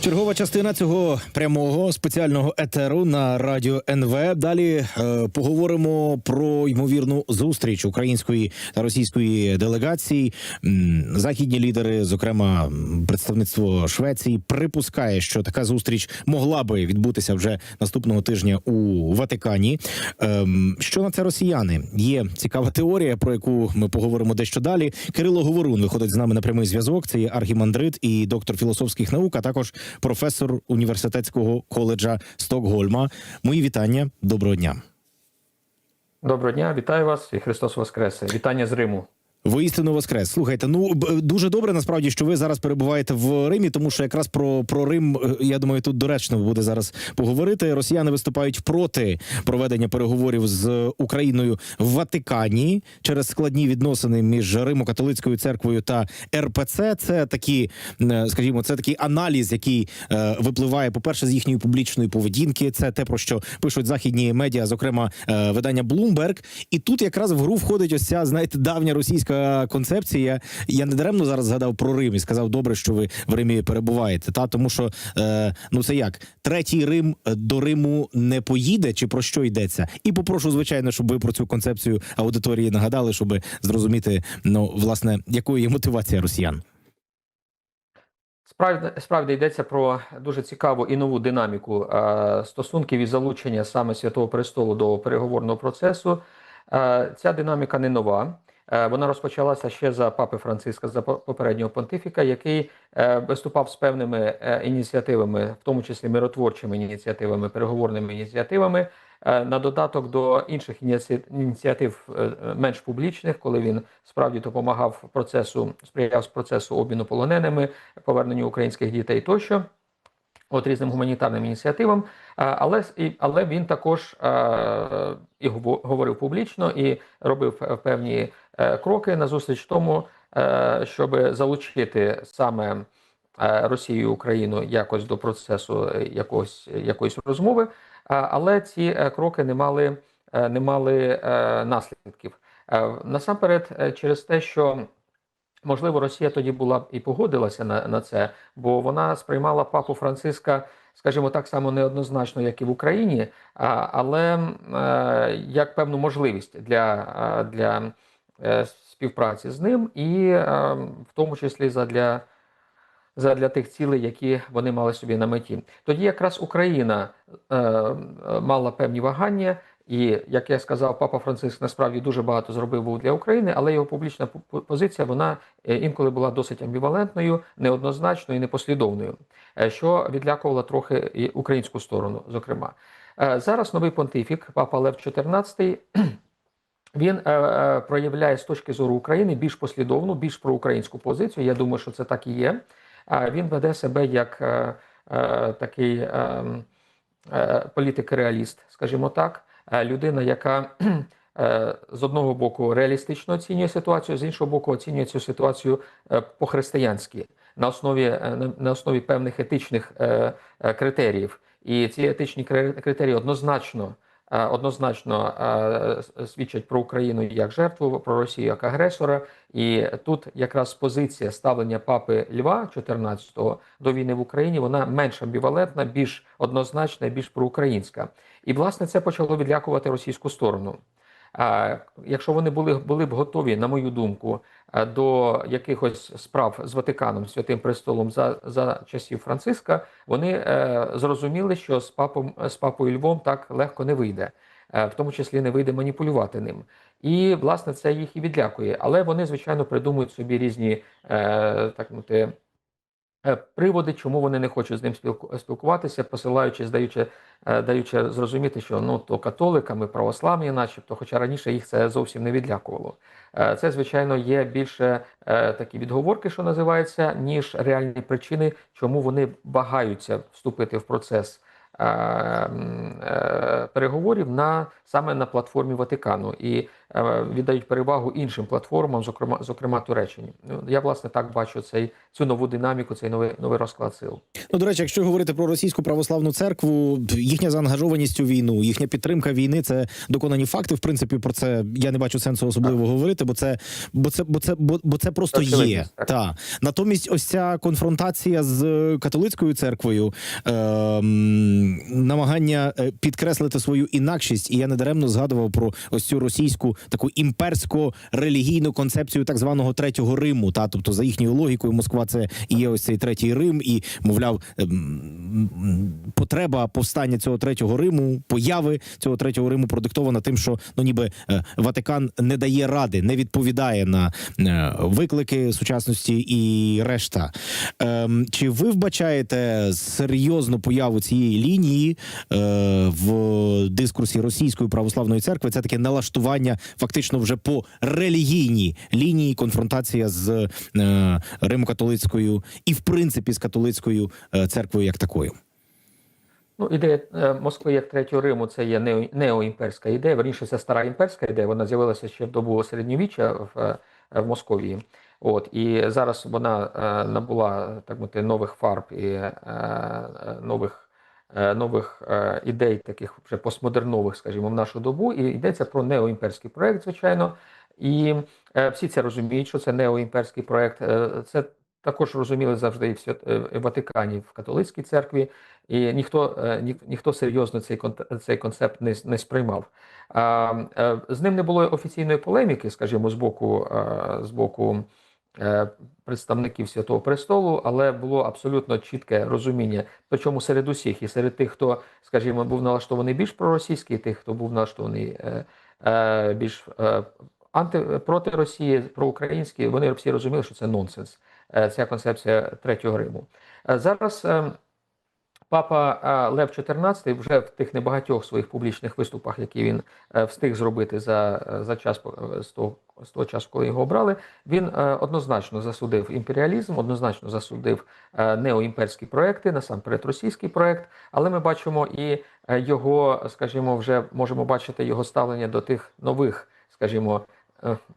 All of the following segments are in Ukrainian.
Чергова частина цього прямого спеціального етеру на радіо НВ. Далі е, поговоримо про ймовірну зустріч української та російської делегацій. М, Західні лідери, зокрема представництво Швеції, припускає, що така зустріч могла би відбутися вже наступного тижня у Ватикані. Ем, Що на це росіяни? Є цікава теорія, про яку ми поговоримо дещо далі. Кирило Говорун виходить з нами на прямий зв'язок. Це є архімандрит і доктор філософських наук, а також професор університетського коледжа Стокгольма. Мої вітання. Доброго дня. Доброго дня, вітаю вас і Христос Воскресе. Вітання з Риму. Воістину воскрес. Слухайте, ну дуже добре насправді, що ви зараз перебуваєте в Римі, тому що якраз про, про Рим, е, я думаю, тут доречно буде зараз поговорити. Росіяни виступають проти проведення переговорів з Україною в Ватикані через складні відносини між Римо-католицькою церквою та РПЦ. Це такі, е, скажімо, це такий аналіз, який е, випливає, по перше, з їхньої публічної поведінки. Це те, про що пишуть західні медіа, зокрема е, видання Bloomberg. І тут якраз в гру входить ось ця, знаєте, давня російська концепція. Я не даремно зараз згадав про Рим і сказав, добре, що ви в Римі перебуваєте. Та тому, що е, ну це як третій Рим е, до Риму не поїде, чи про що йдеться? І попрошу, звичайно, щоб ви про цю концепцію аудиторії нагадали, щоб зрозуміти, ну власне, якою є мотивація росіян. Справді, справді йдеться про дуже цікаву і нову динаміку е, стосунків і залучення саме Святого Престолу до переговорного процесу. Е, ця динаміка не нова. Е, Вона розпочалася ще за папи Франциска, за попереднього понтифіка, який е, виступав з певними е, ініціативами, в тому числі миротворчими ініціативами, переговорними ініціативами. На додаток до інших ініці- ініціатив менш публічних, коли він справді допомагав процесу, сприяв процесу обміну полоненими, поверненню українських дітей тощо. От різним гуманітарним ініціативам, але але він також і говорив публічно і робив певні кроки назустріч тому, е, щоб залучити саме е, Росію і Україну якось до процесу е, якогось якоїсь розмови. Але ці е, кроки не мали е, не мали е, наслідків. Е, Насамперед, е, через те, що можливо Росія тоді була і погодилася на, на це, бо вона сприймала папу Франциска, скажімо так само неоднозначно, як і в Україні, але е, як певну можливість для, е, для е, співпраці з ним, і е, в тому числі задля задля тих цілей, які вони мали собі на меті. Тоді якраз Україна е, е, мала певні вагання, і як я сказав, папа Франциск насправді дуже багато зробив був для України, але його публічна по- позиція вона е, інколи була досить амбівалентною, неоднозначною і непослідовною, е, що відлякувало трохи і українську сторону, зокрема. Е, Зараз новий понтифік, папа Лев XIV, він е, е, проявляє з точки зору України більш послідовну, більш проукраїнську позицію. Я думаю, що це так і є. А він веде себе як е, е, такий е, е, політик-реаліст, скажімо так, Е, людина, яка е, з одного боку реалістично оцінює ситуацію, з іншого боку, оцінює цю ситуацію е, по-християнськи на основі, е, на основі певних етичних е, е, критеріїв. І ці етичні критерії однозначно. Е, Однозначно е, свідчать про Україну як жертву, про Росію як агресора, і тут якраз позиція ставлення папи Льва XIV до війни в Україні вона менш амбівалентна, більш однозначна, більш проукраїнська. І власне це почало відлякувати російську сторону. Якщо вони були, були б готові, на мою думку, е, до якихось справ з Ватиканом, Святим Престолом за, за часів Франциска, вони е, зрозуміли, що з папом з папою Львом так легко не вийде, е, в тому числі не вийде маніпулювати ним. І власне це їх і відлякує. Але вони, звичайно, придумують собі різні так мовити, приводи, чому вони не хочуть з ним спілку- спілкуватися, посилаючи, здаючи, е, даючи зрозуміти, що ну то католиками, православні, начебто, хоча раніше їх це зовсім не відлякувало. Е, Це, звичайно, є більше е, такі відговорки, що називається, ніж реальні причини, чому вони багаються вступити в процес е, е, переговорів на саме на платформі Ватикану. І е, віддають перевагу іншим платформам, зокрема, зокрема Туреччині. Ну, я власне так бачу цей цю нову динаміку, цей новий новий розклад сил. Ну, до речі, якщо говорити про російську православну церкву, їхня заангажованість у війну, їхня підтримка війни це доконані факти. В принципі, про це я не бачу сенсу особливо говорити, бо це бо це, бо це, бо, бо це просто є. Так. Та натомість, ось ця конфронтація з католицькою церквою, ем, намагання е, підкреслити свою інакшість, і я недаремно згадував про ось цю російську таку імперсько-релігійну концепцію так званого третього Риму. Та тобто, за їхньою логікою, Москва це і є ось цей третій Рим, і мовляв, ем, потреба повстання цього третього Риму, появи цього третього Риму продиктована тим, що ну ніби е, Ватикан не дає ради, не відповідає на е, виклики сучасності і решта. Ем, Чи ви вбачаєте серйозну появу цієї лінії е, в дискурсі російської православної церкви? Це таке налаштування фактично вже по релігійній лінії, конфронтація з е, Римо-католицькою і, в принципі, з католицькою е, церквою як такою. Ну, ідея е, Москви як третього Риму це є неоімперська ідея. Верніше, це стара імперська ідея. Вона з'явилася ще в добу середньовіччя в, е, в Московії. От і зараз вона набула так мовити нових фарб і нових, нових е, ідей, таких вже постмодернових, скажімо, в нашу добу. І йдеться про неоімперський проект, звичайно. І е, всі це розуміють, що це неоімперський проект. Е, це також розуміли завжди і в Свят... е, в Ватикані, в католицькій церкві. І ніхто, е, ні, ніхто серйозно цей, кон- цей концепт не, не сприймав. А, е, з ним не було офіційної полеміки, скажімо, з боку, е, з боку е, представників Святого Престолу, але було абсолютно чітке розуміння, причому серед усіх, і серед тих, хто, скажімо, був налаштований більш проросійський, і тих, хто був налаштований е, е, більш е, анти, проти Росії, проукраїнський, вони всі розуміли, що це нонсенс, е, ця концепція Третього Риму. Е, Зараз е, Папа е, Лев XIV вже в тих небагатьох своїх публічних виступах, які він е, встиг зробити за, е, за час з того, з того часу, коли його обрали, він однозначно засудив імперіалізм, однозначно засудив неоімперські проекти, насамперед російський проект. Але ми бачимо і його, скажімо, вже можемо бачити його ставлення до тих нових, скажімо,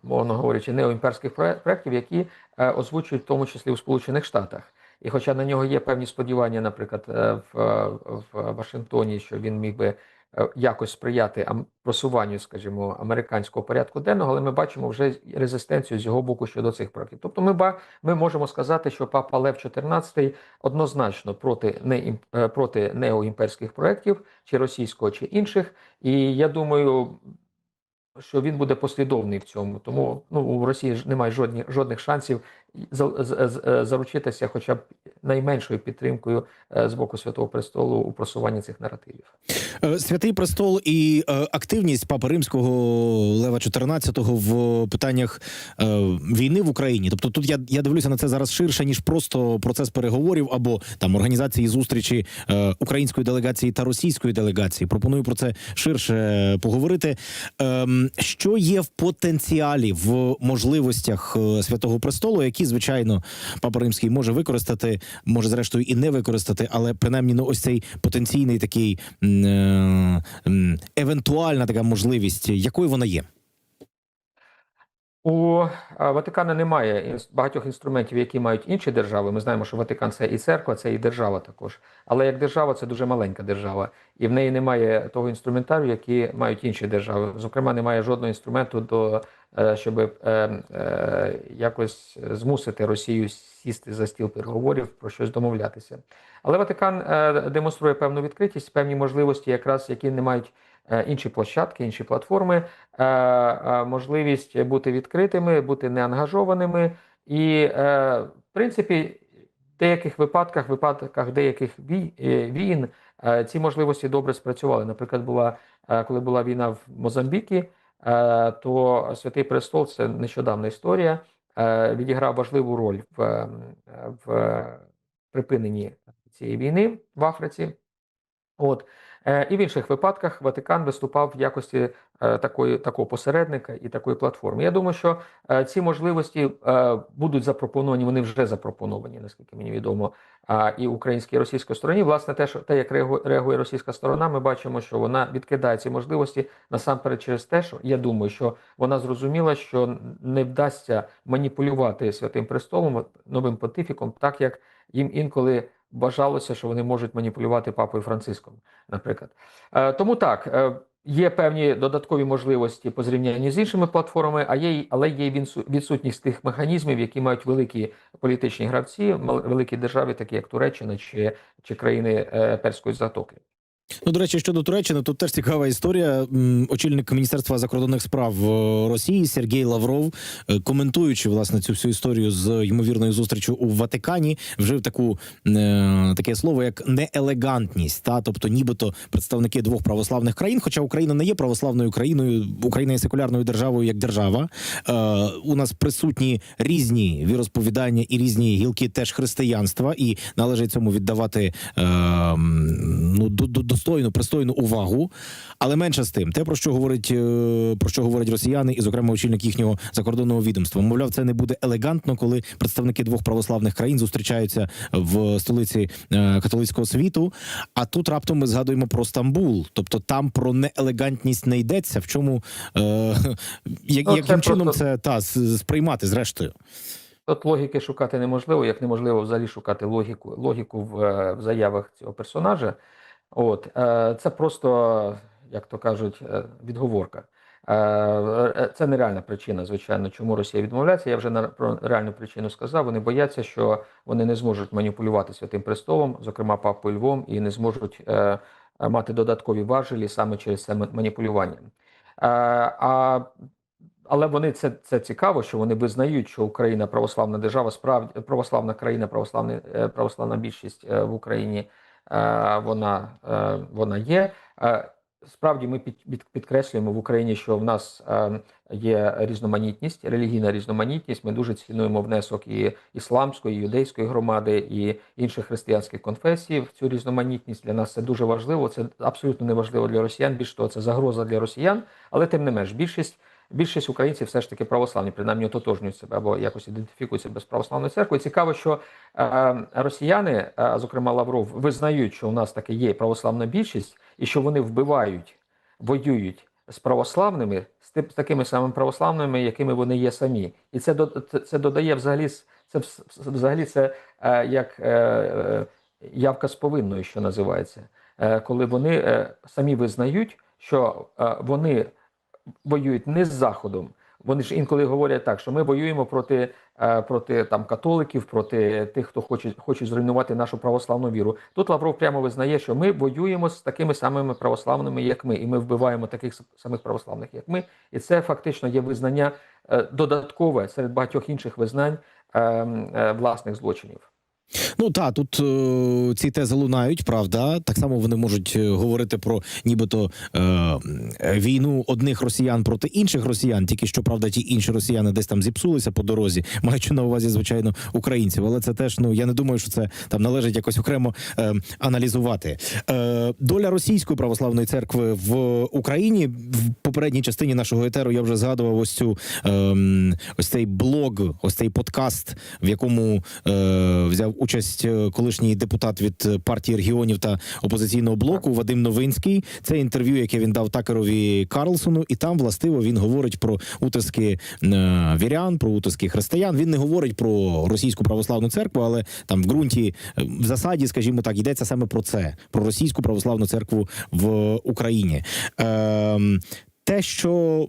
мовно говорячи, неоімперських проє- проєктів, які озвучують в тому числі у Сполучених Штатах. І хоча на нього є певні сподівання, наприклад, е, в, е, в Вашингтоні, що він міг би е, якось сприяти просуванню, скажімо, американського порядку денного, але ми бачимо вже резистенцію з його боку щодо цих проєктів. Тобто, ми ми можемо сказати, що папа Лев XIV однозначно проти не проти неоімперських проєктів, чи російського, чи інших. І я думаю, що він буде послідовний в цьому. Тому ну, у Росії немає жодні, жодних шансів заручитися хоча б найменшою підтримкою е, з боку Святого Престолу у просуванні цих наративів. Е, Святий престол і е, активність Папи Римського Лева XIV в питаннях е, війни в Україні. Тобто, тут я, я дивлюся на це зараз ширше ніж просто процес переговорів або там організації зустрічі е, української делегації та російської делегації. Пропоную про це ширше поговорити. Ем, що є в потенціалі в можливостях е, Святого престолу, які звичайно Папа Римський може використати, може зрештою і не використати, але принаймні ну, ось цей потенційний такий е, евентуальна така можливість, якою вона є. У Ватикана немає багатьох інструментів, які мають інші держави. Ми знаємо, що Ватикан це і церква, це і держава також. Але як держава, це дуже маленька держава, і в неї немає того інструментарію, які мають інші держави. Зокрема, немає жодного інструменту до е, щоб е, е, якось змусити Росію сісти за стіл переговорів про щось домовлятися. Але Ватикан е, демонструє певну відкритість, певні можливості, якраз які не мають е, інші площадки, інші платформи, е, е, можливість бути відкритими, бути неангажованими. І, е, в принципі, в деяких випадках, випадках деяких е, війн, е, ці можливості добре спрацювали. Наприклад, була, е, коли була війна в Мозамбікі, е, то Святий Престол це нещодавна історія. е, Відіграв важливу роль в, е, в припиненні цієї війни в Африці. От. Е, І в інших випадках Ватикан виступав в якості е, такої, такого посередника і такої платформи. Я думаю, що е, ці можливості будуть запропоновані, вони вже запропоновані, наскільки мені відомо, і українській і російській стороні. Власне, те, що те, як реагує російська сторона, ми бачимо, що вона відкидає ці можливості насамперед через те, що я думаю, що вона зрозуміла, що не вдасться маніпулювати святим престолом новим понтифіком, так як їм інколи бажалося, що вони можуть маніпулювати папою Франциском, наприклад. Е, Тому так. е, Є певні додаткові можливості по зрівнянні з іншими платформами, а є але є відсутність тих механізмів, які мають великі політичні гравці, великі держави, такі як Туреччина чи, чи країни е, Перської затоки. Ну, до речі, щодо Туреччини, тут теж цікава історія. Очільник Міністерства закордонних справ е, Росії Сергій Лавров, е, коментуючи власне цю всю історію з ймовірною зустрічю у Ватикані, вжив таку е, таке слово як неелегантність. Та тобто, нібито представники двох православних країн, хоча Україна не є православною країною, Україна є секулярною державою як держава. У нас присутні різні віросповідання і різні гілки теж християнства, і належить цьому віддавати ну до, до, достойну, пристойну увагу. Але менше з тим, те про що говорить е, про що говорять росіяни, і зокрема очільник їхнього закордонного відомства. Мовляв, це не буде елегантно, коли представники двох православних країн зустрічаються в столиці е, католицького світу. А тут раптом ми згадуємо про Стамбул, тобто там про неелегантність не йдеться. В чому е, як, Ну, це яким чином просто- це та сприймати зрештою? Тут логіки шукати неможливо, як неможливо взагалі шукати логіку, логіку в, е, в заявах цього персонажа. От, е, це просто, як то кажуть, е, відговорка. Е, Це нереальна причина, звичайно, чому Росія відмовляється. Я вже про реальну причину сказав. Вони бояться, що вони не зможуть маніпулювати святим престолом, зокрема папою Львом, і не зможуть мати додаткові важелі саме через це маніпулювання. Але вони це, це цікаво, що вони визнають, що Україна православна держава, справді православна країна, православна, православна більшість в Україні вона, е, вона є. Е, Справді ми під, під, підкреслюємо в Україні, що в нас е, є різноманітність, релігійна різноманітність. Ми дуже цінуємо внесок і ісламської, і юдейської громади, і інших християнських конфесій в цю різноманітність. Для нас це дуже важливо. Це абсолютно не важливо для росіян. Більш того, це загроза для росіян, але тим не менш більшість. Більшість українців все ж таки православні, принаймні ототожнюють себе або якось ідентифікують себе з православною церквою. Цікаво, що е, росіяни, е, зокрема Лавров, визнають, що у нас таки є православна більшість, і що вони вбивають, воюють з православними, з, такими самими православними, якими вони є самі. І це це, додає взагалі це взагалі це е, як явка з повинною, що називається, коли вони самі визнають, що вони воюють не з Заходом. Вони ж інколи говорять так, що ми воюємо проти, е, проти там католиків, проти тих, хто хоче, хоче зруйнувати нашу православну віру. Тут Лавров прямо визнає, що ми воюємо з такими самими православними, як ми, і ми вбиваємо таких самих православних, як ми. І це фактично є визнання е, додаткове серед багатьох інших визнань е, м, е, власних злочинів. Ну та тут е, ці тези лунають, правда. Так само вони можуть е, говорити про нібито е, війну одних росіян проти інших росіян. Тільки що правда, ті інші росіяни десь там зіпсулися по дорозі, маючи на увазі, звичайно, українців. Але це теж ну я не думаю, що це там належить якось окремо е, аналізувати. Е, доля російської православної церкви в Україні в попередній частині нашого етеру я вже згадував ось цю е, ось цей блог, ось цей подкаст, в якому е, взяв участь е, колишній депутат від е, партії регіонів та опозиційного блоку Вадим Новинський. Це інтерв'ю, яке він дав Такерові Карлсону, і там властиво він говорить про утиски е, вірян, про утиски християн. Він не говорить про російську православну церкву, але там в ґрунті в засаді, скажімо так, йдеться саме про це: про російську православну церкву в Україні. Ем, те, що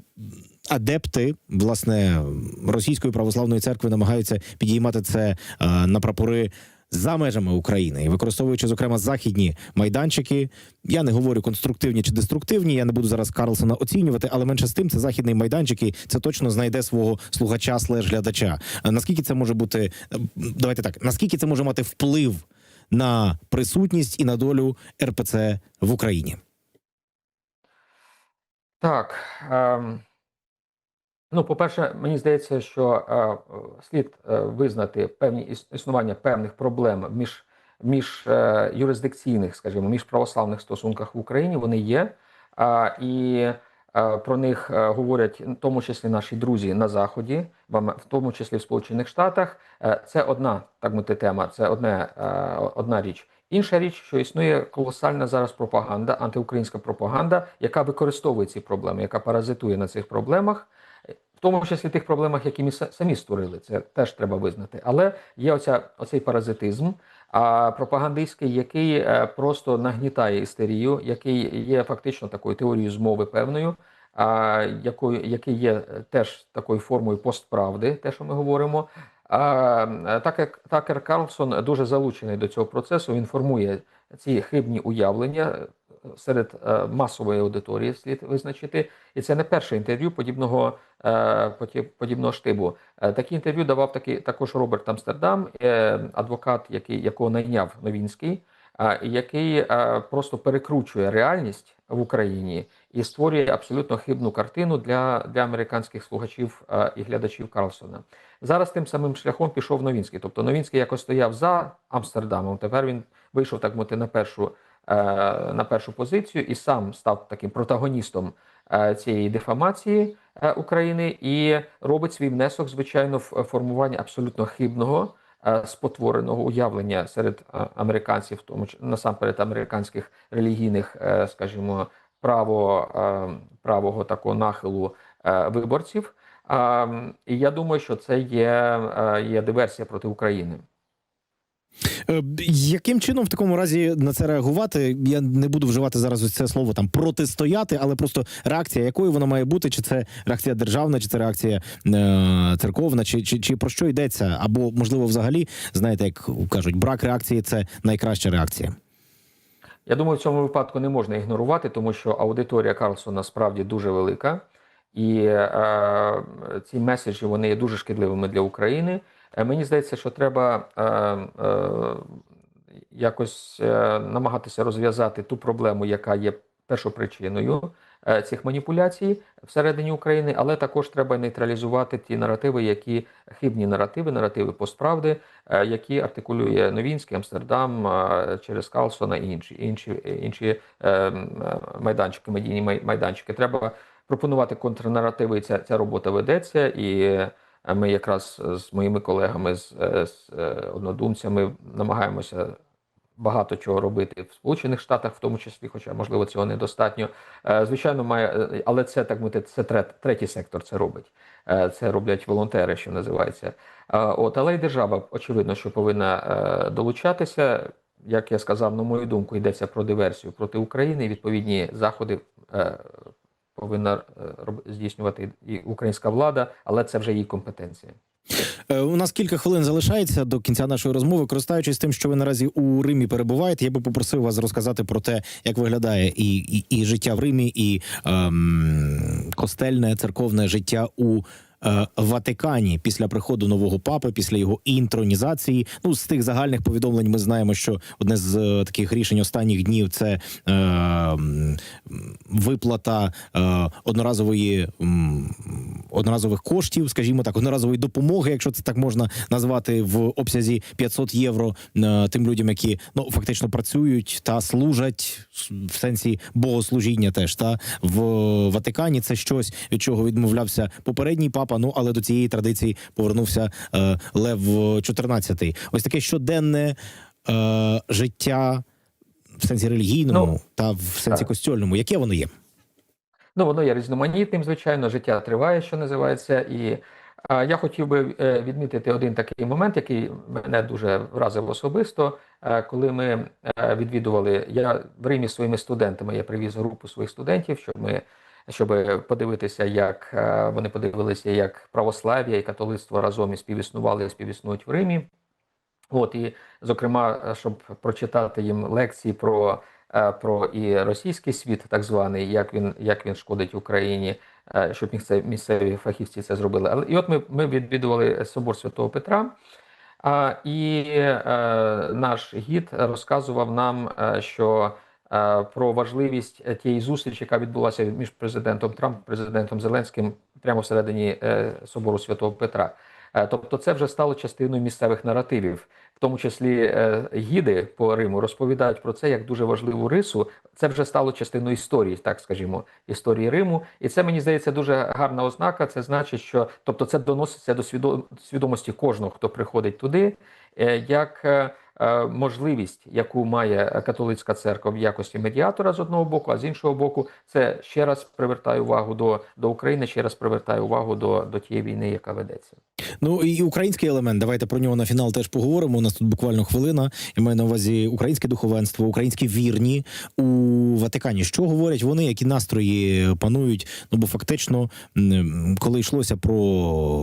адепти власне російської православної церкви намагаються підіймати це е, на прапори. За межами України і використовуючи зокрема західні майданчики, я не говорю конструктивні чи деструктивні. Я не буду зараз Карлсона оцінювати, але менше з тим, це західний майданчик, і це точно знайде свого слухача слеш глядача. Наскільки це може бути? е, Давайте так, наскільки це може мати вплив на присутність і на долю РПЦ в Україні? Так. ем, Ну, по-перше, мені здається, що е, е, слід е, визнати певні існування певних проблем між, між е, юрисдикційних, скажімо, між православних стосунках в Україні. Вони є. А, і Е, Про них е, говорять в тому числі наші друзі на заході, в тому числі в Сполучених Штатах. Е, Це одна так мовити тема, це одне, е, одна річ. Інша річ, що існує колосальна зараз пропаганда, антиукраїнська пропаганда, яка використовує ці проблеми, яка паразитує на цих проблемах, тому числі тих проблемах, які ми самі створили. Це теж треба визнати. Але є оця, оцей паразитизм, пропагандистський, який е, просто нагнітає істерію, який є фактично такою теорією змови певною, а, якою, який є е, теж такою формою постправди, те, що ми говоримо. Е, так як Такер Карлсон дуже залучений до цього процесу, він формує ці хибні уявлення серед е, масової аудиторії, слід визначити. І це не перше інтерв'ю подібного, е, подібного штибу. Е, Такі інтерв'ю давав таки, також Роберт Амстердам, адвокат, який, якого найняв Новінський, який просто перекручує реальність в Україні і створює абсолютно хибну картину для, для американських слухачів і глядачів Карлсона. Зараз тим самим шляхом пішов Новінський. Тобто Новінський якось стояв за Амстердамом. Тепер він вийшов так мовити на першу, на першу позицію і сам став таким протагоністом е, цієї дефамації е, України і робить свій внесок, звичайно, в формування абсолютно хибного. е, Спотвореного уявлення серед е, американців, в тому насамперед американських релігійних, е, скажімо, право, е, правого такого нахилу е, виборців. І я думаю, що це є, е, є диверсія проти України. Е, Яким чином в такому разі на це реагувати? Я не буду вживати зараз ось це слово там протистояти, але просто реакція, якою вона має бути? Чи це реакція державна, чи це реакція е, церковна, чи, чи, чи про що йдеться? Або можливо, взагалі, знаєте, як кажуть, брак реакції це найкраща реакція. Я думаю, в цьому випадку не можна ігнорувати, тому що аудиторія Карлсона справді дуже велика, і е, ці меседжі вони є дуже шкідливими для України. Е, мені здається, що треба е, е, якось е, намагатися розв'язати ту проблему, яка є першопричиною е, цих маніпуляцій всередині України, але також треба нейтралізувати ті наративи, які хибні наративи, наративи постправди, які артикулює Новінський, Амстердам через Карлсона і інші інші, інші майданчики, медійні майданчики. Треба пропонувати контрнаративи. і Ця, ця робота ведеться, і ми якраз з моїми колегами, з, е, з е, однодумцями намагаємося. Багато чого робити в Сполучених Штатах, в тому числі, хоча можливо цього недостатньо. Е, Звичайно, має, е, але це так мовити, це третій сектор це робить. Е, Це роблять волонтери, що називається. Е, От, але й держава, очевидно, що повинна е, долучатися. Як я сказав, на мою думку, йдеться про диверсію проти України. і Відповідні заходи е, повинна е, здійснювати і українська влада, але це вже її компетенція. Е, У нас кілька хвилин залишається до кінця нашої розмови. Користуючись тим, що ви наразі у Римі перебуваєте, я би попросив вас розказати про те, як виглядає і, і, і життя в Римі, і ем, костельне церковне життя у. Е, Ватикані після приходу нового папи, після його інтронізації. Ну з тих загальних повідомлень ми знаємо, що одне з е, таких рішень останніх днів це е, виплата е, одноразової одноразових коштів, скажімо так, одноразової допомоги, якщо це так можна назвати, в обсязі 500 євро е, тим людям, які ну фактично працюють та служать в сенсі богослужіння, теж та в Ватикані. Це щось від чого відмовлявся попередній папа. Ну але до цієї традиції повернувся е, Лев XIV. Ось таке щоденне е, життя в сенсі релігійному Ну, та в сенсі так. костюльному. Яке воно є? Ну, воно є різноманітним, звичайно, життя триває, що називається. І а, я хотів би е, відмітити один такий момент, який мене дуже вразив особисто. Е, коли ми е, відвідували, я в Римі своїми студентами, я привіз групу своїх студентів, щоб ми. Щоб подивитися, як е, вони подивилися, як православ'я і католицтво разом і співіснували і співіснують в Римі. От і зокрема, щоб прочитати їм лекції про, е, про і російський світ, так званий, як він, як він шкодить Україні, е, щоб місцеві, фахівці це зробили. Але і от ми, ми відвідували собор Святого Петра. А, і е, наш гід розказував нам, що про важливість е, тієї зустрічі, яка відбулася між президентом Трампом і президентом Зеленським прямо всередині е, собору Святого Петра. Е, Тобто, це вже стало частиною місцевих наративів, в тому числі е, гіди по Риму розповідають про це як дуже важливу рису. Це вже стало частиною історії, так скажімо, історії Риму. І це мені здається дуже гарна ознака. Це значить, що тобто це доноситься до свідо- свідомості кожного, хто приходить туди, е, як е, е, можливість, яку має католицька церква в якості медіатора з одного боку, а з іншого боку, це ще раз привертає увагу до, до України, ще раз привертає увагу до, до тієї війни, яка ведеться. Ну і український елемент. Давайте про нього на фінал теж поговоримо. У нас тут буквально хвилина. Я маю на увазі українське духовенство, українські вірні у Ватикані. Що говорять вони, які настрої панують? Ну бо фактично, коли йшлося про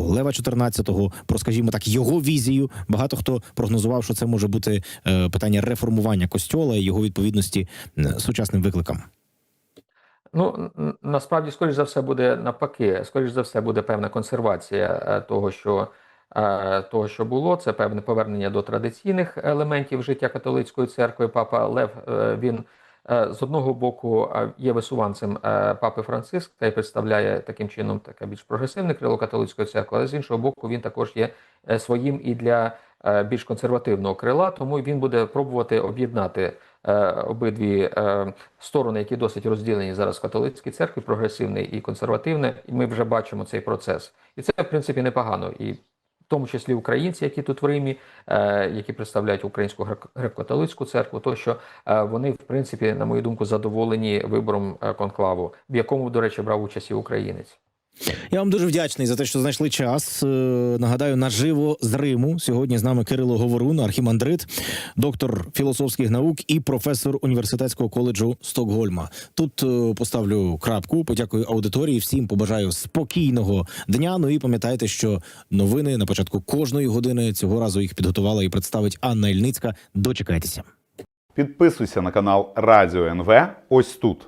Лева 14-го, про, скажімо так, його візію, багато хто прогнозував, що це може бути е, питання реформування костьола і його відповідності сучасним викликам. Ну насправді, скоріш за все, буде навпаки. Скоріш за все, буде певна консервація е, того, що е, того, що було. Це певне повернення до традиційних елементів життя католицької церкви. Папа Лев він з одного боку є висуванцем папи Франциск та й представляє таким чином таке більш прогресивне крило католицької церкви, але з іншого боку, він також є своїм і для більш консервативного крила, тому він буде пробувати об'єднати е, обидві е, сторони, які досить розділені зараз в католицькій церкві, прогресивне і консервативне. І ми вже бачимо цей процес. І це, в принципі, непогано. І в тому числі українці, які тут в Римі, е, які представляють українську греко- греко-католицьку церкву, то що е, вони, в принципі, на мою думку, задоволені вибором е, конклаву, в якому, до речі, брав участь і українець. Я вам дуже вдячний за те, що знайшли час. Е, Нагадаю, наживо з Риму. Сьогодні з нами Кирило Говорун, архімандрит, доктор філософських наук і професор університетського коледжу Стокгольма. Тут е, поставлю крапку. Подякую аудиторії. Всім побажаю спокійного дня. Ну і пам'ятайте, що новини на початку кожної години цього разу їх підготувала і представить Анна Ільницька. Дочекайтеся. Підписуйся на канал Радіо НВ ось тут.